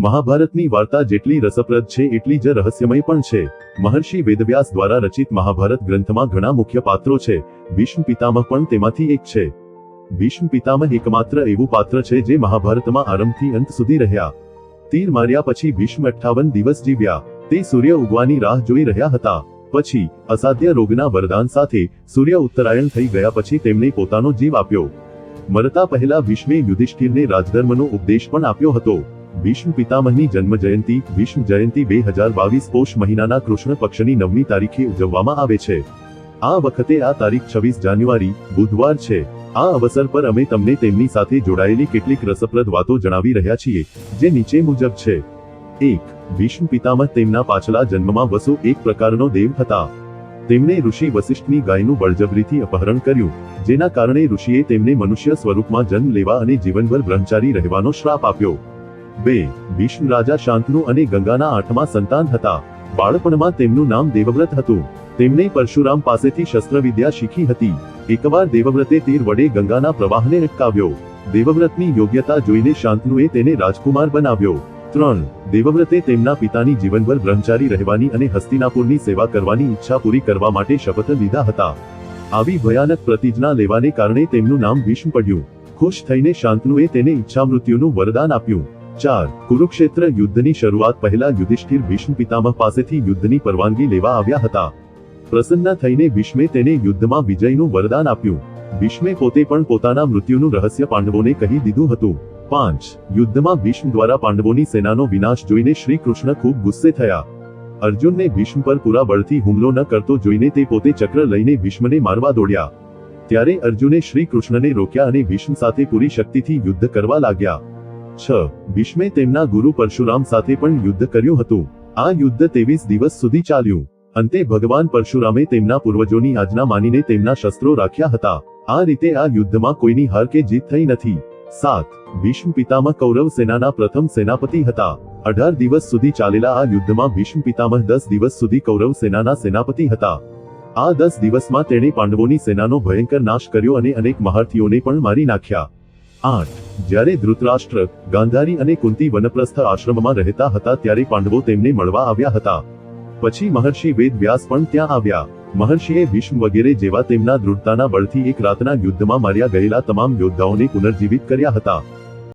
મહાભારતની વાર્તા જેટલી રસપ્રદ છે, એટલી જ રહસ્યમય પણ છે. મહર્ષિ વેદવ્યાસ દ્વારા રચિત મહાભારત ગ્રંથમાં ઘણા મુખ્ય પાત્રો છે. ભીષ્મ પિતામહ પણ તેમાંથી એક છે. ભીષ્મ પિતામહ એકમાત્ર એવું પાત્ર છે જે મહાભારતમાં આરંભથી અંત સુધી રહ્યા. તીર માર્યા પછી ભીષ્મ અઠ્ઠાવન દિવસ જીવ્યા. તે સૂર્ય ઉગવાની રાહ જોઈ રહ્યા હતા. પછી, અસાધ્ય રોગના વરદાન સાથે સૂર્ય ઉત્તરાયણ થઈ ગયા પછી તેમણે પોતાનો જીવ આપ્યો. મરતા પહેલા વિશ્વે યુધિષ્ઠિરને રાજધર્મનો ઉપદેશ પણ આપ્યો હતો. ભીષ્મ પિતામહની જન્મ જયંતિ, વિષ્ણુ જયંતિ બે હજાર બાવીસ પોષ મહિનાના કૃષ્ણ પક્ષની નવમી તારીખે ઉજવવામાં આવે છે. આ વખતે આ તારીખ છવ્વીસ જાન્યુઆરી, બુધવાર છે. આ અવસર પર અમે તમને તેમની સાથે જોડાયેલી કેટલીક રસપ્રદ વાતો જણાવી રહ્યા છીએ, જે નીચે મુજબ છે. એક, વિષ્ણુ પિતામહ તેમના પાછલા જન્મમાં વસુ એક પ્રકારનો દેવ હતા. તેમણે ઋષિ વસિષ્ઠની ગાયનું બળજબરીથી અપહરણ કર્યું, જેના કારણે ઋષિએ તેમને મનુષ્ય સ્વરૂપમાં જન્મ લેવા અને જીવનભર બ્રહ્મચારી રહેવાનો શ્રાપ આપ્યો. બે, ભીષ્મ રાજા શાંતનુ અને ગંગાના આઠમા સંતાન હતા. બાળપણમાં તેમનું નામ દેવવ્રત હતું. તેમણે પરશુરામ પાસેથી શસ્ત્રવિદ્યા શીખી હતી. એકવાર દેવવ્રતે તીર વડે ગંગાના પ્રવાહને અટકાવ્યો. દેવવ્રતની યોગ્યતા જોઈને શાંતનુએ તેને રાજકુમાર બનાવ્યો. ત્રણ, દેવવ્રતે તેમના પિતાની જીવનભર બ્રહ્મચારી રહેવાની અને હસ્તિનાપુરની સેવા કરવાની ઈચ્છા પૂરી કરવા માટે શપથ લીધા હતા. આવી ભયાનક પ્રતિજ્ઞા લેવાને કારણે તેમનું નામ ભીષ્મ પડ્યું. ખુશ થઈને શાંતનુએ તેને ઈચ્છા મૃત્યુનું વરદાન આપ્યું. ચાર, કુરુક્ષેત્ર યુદ્ધની શરૂઆત પહેલા યુધિષ્ઠિર ભીષ્મ પિતામહ પાસેથી યુદ્ધની પરવાનગી લેવા આવ્યા હતા. પ્રસન્ન થઈને ભીષ્મે તેને યુદ્ધમાં વિજયનું વરદાન આપ્યું. ભીષ્મે પોતે પણ પોતાના મૃત્યુનું રહસ્ય પાંડવોને કહી દીધું હતું. પાંચ, યુદ્ધમાં ભીષ્મ દ્વારા પાંડવોની સેનાનો વિનાશ જોઈને શ્રી કૃષ્ણ ખૂબ ગુસ્સે થયા. અર્જુનને ભીષ્મ પર પૂરા બળથી હુમલો ન કરતો જોઈને તે પોતે ચક્ર લઈને ભીષ્મને મારવા દોડ્યા. ત્યારે અર્જુને શ્રી કૃષ્ણને રોક્યા અને ભીષ્મ સાથે પૂરી શક્તિથી યુદ્ધ કરવા લાગ્યા. છ. ભીષ્મે તેમના ગુરુ પરશુરામ સાથે પણ યુદ્ધ કર્યું હતું. આ યુદ્ધ ત્રેવીસ દિવસ સુધી ચાલ્યું. અંતે ભગવાન પરશુરામે તેમના પૂર્વજોની આજ્ઞા માનીને તેમના શસ્ત્રો રાખ્યા હતા. આ રીતે આ યુદ્ધમાં કોઈની હાર કે જીત થઈ નથી. સાત. ભીષ્મ પિતામહ કૌરવ સેનાના પ્રથમ સેનાપતિ હતા. અઢાર દિવસ સુધી ચાલેલા આ યુદ્ધમાં ભીષ્મ પિતામહ દસ દિવસ સુધી કૌરવ સેનાના સેનાપતિ હતા. આ દસ દિવસમાં તેણે પાંડવોની સેનાનો ભયંકર નાશ કર્યો અને અનેક મહારથીઓને પણ મારી નાખ્યા. આઠ. જ્યારે ધૃતરાષ્ટ્ર ગાંધારી અને કુંતી વનપ્રસ્થ આશ્રમમાં રહેતા હતા ત્યારે પાંડવો તેમને મળવા આવ્યા હતા. પછી મહર્ષિ વેદ વ્યાસ પણ ત્યાં આવ્યા. મહર્ષિએ ભીષ્મ વગેરે જેવા તેમના દૃઢતાના બળથી એક રાતના યુદ્ધમાં માર્યા ગયેલા તમામ યોદ્ધાઓને પુનર્જીવિત કર્યા હતા.